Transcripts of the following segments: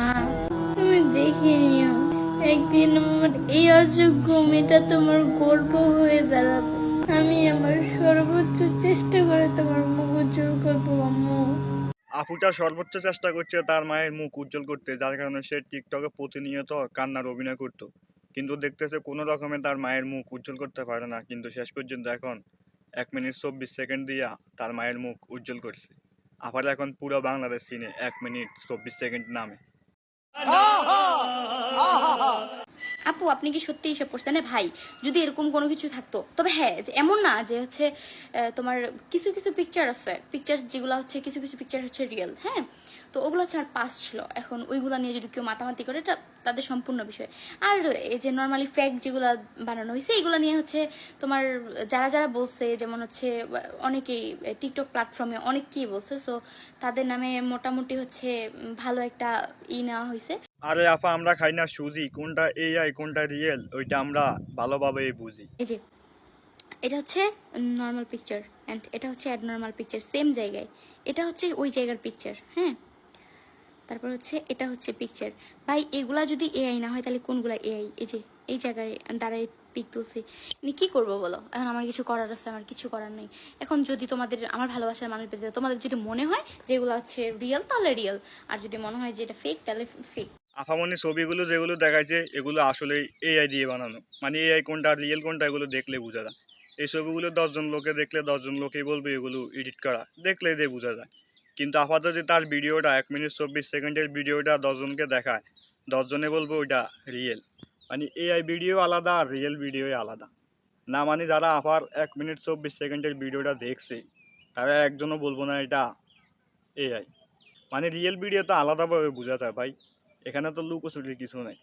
মা। তুমি দেখে নিও, একদিন আমার এই অযোগ্য মেয়েটা তোমার গর্ব হয়ে দাঁড়াবে। আমি আমার সর্বোচ্চ চেষ্টা করে তোমার মুখ উজ্জ্বল করব, আম্মু। আপুটা সর্বোচ্চ চেষ্টা করছে তার মায়ের মুখ উজ্জ্বল করতে, যার কারণে সে টিকটকে প্রতিনিয়ত কান্নার অভিনয় করতো। কিন্তু দেখতেছে কোনো রকমে তার মায়ের মুখ উজ্জ্বল করতে পারে না, কিন্তু শেষ পর্যন্ত এখন এক মিনিট চব্বিশ সেকেন্ড দিয়া তার মায়ের মুখ উজ্জ্বল করছে। আবার এখন পুরো বাংলাদেশ সিনে এক মিনিট চব্বিশ সেকেন্ড নামে। Oh! আপু, আপনি কি সত্যি এসে পড়ছেন? না ভাই, যদি এরকম কোনো কিছু থাকতো। তবে হ্যাঁ যে এমন না যে হচ্ছে তোমার কিছু কিছু পিকচার আছে। পিকচার যেগুলো হচ্ছে, কিছু কিছু পিকচার হচ্ছে রিয়েল হ্যাঁ? তো ওগুলো হচ্ছে আমার পাস ছিল। এখন ওইগুলো নিয়ে যদি কেউ মাতামাতি করে, এটা তাদের সম্পূর্ণ বিষয়। আর এই যে নর্মালি ফ্যাক যেগুলো বানানো হয়েছে, এগুলো নিয়ে হচ্ছে তোমার যারা যারা বলছে, যেমন হচ্ছে অনেকেই টিকটক প্ল্যাটফর্মে অনেকেই বলছে। সো তাদের নামে মোটামুটি হচ্ছে ভালো একটা ই নেওয়া হয়েছে। আরে আপা আমরা খাই না সুজি। কোনটা এআই কোনটা রিয়েল ওইটা আমরা ভালোভাবে বুঝি। এই যে, এটা হচ্ছে নর্মাল পিকচার অ্যান্ড এটা হচ্ছে অ্যাডনর্মাল পিকচার সেম জায়গায়। এটা হচ্ছে ওই জায়গার পিকচার হ্যাঁ? তারপর হচ্ছে এটা হচ্ছে পিকচার ভাই, এগুলা যদি এআই না হয়, তাহলে কোনগুলা এআই এই যে, এই জায়গায় দাঁড়ায় পিক তুলছি। ni কি করব বলো? এখন আমার কিছু করার আছে, আমার কিছু করার নেই। এখন যদি তোমাদের, আমার ভালোবাসার মানুষ পেতে তোমাদের যদি মনে হয় যে এগুলো হচ্ছে রিয়েল তাহলে রিয়েল আর যদি মনে হয় যে এটা ফেক তাহলে ফেক আফামনি ছবিগুলো যেগুলো দেখাইছে, এগুলো আসলে এআই দিয়ে বানানো। মানে এআই কোনটা রিয়েল কোনটা, এগুলো দেখলে বোঝা যায়। এই ছবিগুলো দশজন লোকে দেখলে দশজন লোকেই বলবে এগুলো এডিট করা। দেখলে দিয়ে বোঝা যায়। কিন্তু আপাতত তার ভিডিওটা এক মিনিট চব্বিশ সেকেন্ডের ভিডিওটা দশজনকে দেখায়, দশজনে বলব ওইটা রিয়েল মানে এআই ভিডিও আলাদা আর রিয়েল ভিডিও আলাদা। না মানে যারা আবার এক মিনিট চব্বিশ সেকেন্ডের ভিডিওটা দেখছে, তারা একজনও বলব না এটা এআই মানে রিয়েল ভিডিও তো আলাদাভাবে বোঝা যায় ভাই। এখানে তো লুকোচুরির কিছু নাই।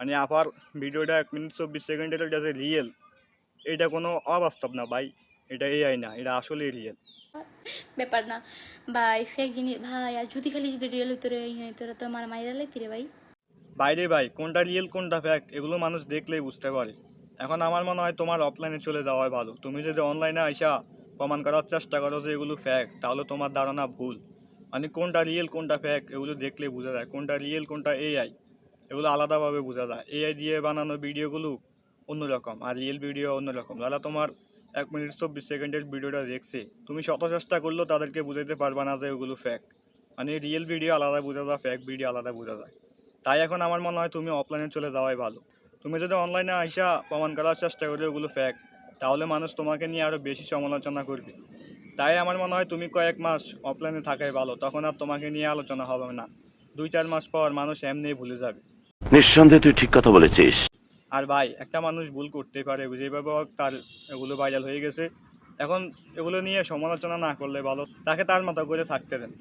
মানে আপার ভিডিওটা এক মিনিট চব্বিশ সেকেন্ডের এটা যে রিয়েল এটা কোনো অবাস্তব না ভাই। এটা এআই না এটা আসলেই রিয়েল ব্যাপার না। ভাই ফেক জিনিস ভাই আর যদি খালি যদি রিয়েল হইতো রে এই হইতো রে তো আমার মাইরা লাইতি রে ভাই। বাইরে ভাই কোনটা রিয়েল কোনটা ফ্যাক এগুলো মানুষ দেখলেই বুঝতে পারে। এখন আমার মনে হয় তোমার অফলাইনে চলে যাওয়াই ভালো। তুমি যদি অনলাইনে আইসা প্রমাণ করার চেষ্টা করো যে এগুলো ফ্যাক তাহলে তোমার ধারণা ভুল। মানে কোনটা রিয়েল কোনটা ফ্যাক এগুলো দেখলে বোঝা যায়। কোনটা রিয়েল কোনটা এআই এগুলো আলাদাভাবে বোঝা যায়। এআই দিয়ে বানানো ভিডিওগুলো অন্যরকম আর রিয়েল ভিডিও অন্যরকম। যারা তোমার এক মিনিট চব্বিশ সেকেন্ডের ভিডিওটা দেখছে, তুমি শত চেষ্টা করলেও তাদেরকে বুঝাইতে পারবা না যে ওগুলো ফ্যাক মানে রিয়েল ভিডিও আলাদা বোঝা যায় ফ্যাক ভিডিও আলাদা বোঝা যায়। তাই এখন আমার মনে হয় তুমি অফলাইনে চলে যাওয়াই ভালো। তুমি যদি অনলাইনে আইসা প্রমাণ করার চেষ্টা করো ওগুলো ফ্যাক তাহলে মানুষ তোমাকে নিয়ে আরও বেশি সমালোচনা করবে। তাই আমার মনে হয় তুমি কয়েক মাস অফলাইনে থাকাই ভালো তখন আর তোমাকে নিয়ে আলোচনা হবে না। দুই চার মাস পর মানুষ এমনি ভুলে যাবে। নিঃসন্দেহে তুই ঠিক কথা বলেছিস। আর ভাই একটা মানুষ ভুল করতে পারে যেভাবে হোক তার এগুলো ভাইরাল হয়ে গেছে। এখন এগুলো নিয়ে সমালোচনা না করলে ভালো তাকে তার মতো করে থাকতে দেন।